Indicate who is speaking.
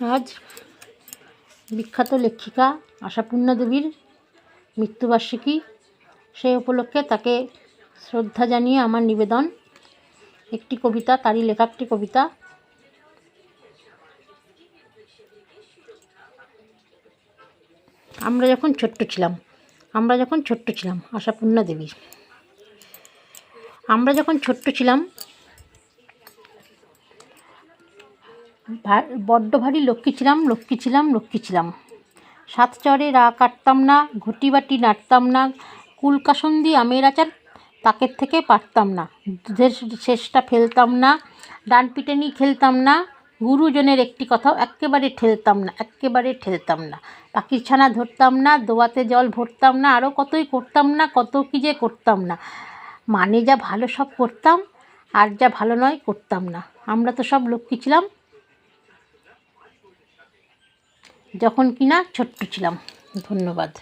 Speaker 1: আজ বিখ্যাত লেখিকা আশাপূর্ণা দেবীর মৃত্যুবার্ষিকী, সেই উপলক্ষে তাকে শ্রদ্ধা জানিয়ে আমার নিবেদন। একটি কবিতা, তারই লেখা একটি কবিতা। আমরা যখন ছোট্ট ছিলাম, আমরা যখন ছোট্ট ছিলাম, আশাপূর্ণা দেবী। আমরা যখন ছোট্ট ছিলাম বড্ড ভারী লক্ষ্মী ছিলাম লক্ষ্মী ছিলাম লক্ষ্মী ছিলাম। সাত চরে রা কাটতাম না, ঘটি বাটি নাড়তাম না কুলকাসন্দি আমের আচার তাকের থেকে পারতাম না। দুধের শেষটা ফেলতাম না, ডান পিটানি খেলতাম না, গুরুজনের একটি কথাও এক্কেবারে ঠেলতাম না, এক্কেবারে ঠেলতাম না। পাখির ছানা ধরতাম না, দোয়াতে জল ভরতাম না আরও কতই করতাম না, কত কী যে করতাম না। মানে যা ভালো সব করতাম, আর যা ভালো নয় করতাম না। আমরা তো সব লক্ষ্মী ছিলাম যখন কিনা ছোট্ট ছিলাম। ধন্যবাদ।